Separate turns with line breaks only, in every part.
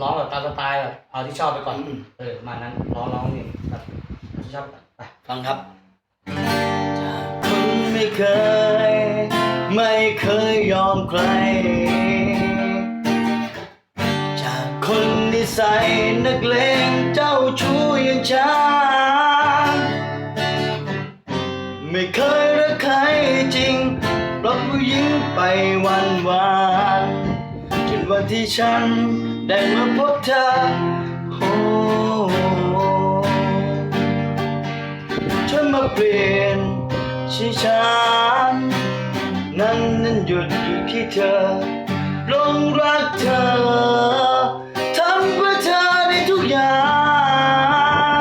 ร้องแบบตามสไตล์แบบเอาที่ชอบไปก่อน
อืม
เออประมาณนั้นร้องร้องนี่แบบเอาที่ชอบก่อนไป
ฟังครับจากคนไม่เคย ไม่เคยยอมใคร จากคนนิสัยนักเลงเจ้าชู้อย่างฉันไม่เคยรักใครจริงปล่อยผู้หญิงไปวันวันๆจน วันที่ฉันได้มาพบเธอโอ้ฉันมาเปลี่ยนชีฉันนั้นนั้นหยุดอยู่ที่เธอลงรักเธอทำเพื่อเธอในทุกอย่า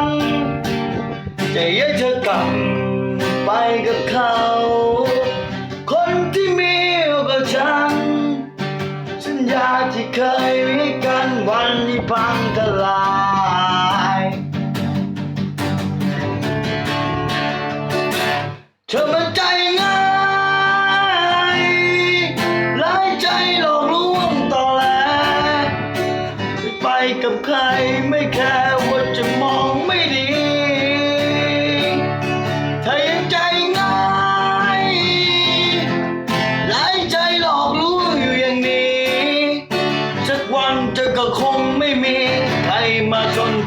งจะยากเธอกลับไปกับเขา ที่เคยมีกันวันนี้พังทลายเธอมันใจง่ายหลายใจหลอกลวงต่อแลไปกับใครไม่แค่ว่าจะมอง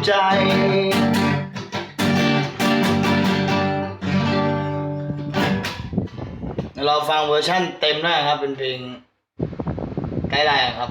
ใจ เราฟังเวอร์ชั่นเต็มได้ครับ เป็นเพลงไกด์ไลน์ครับ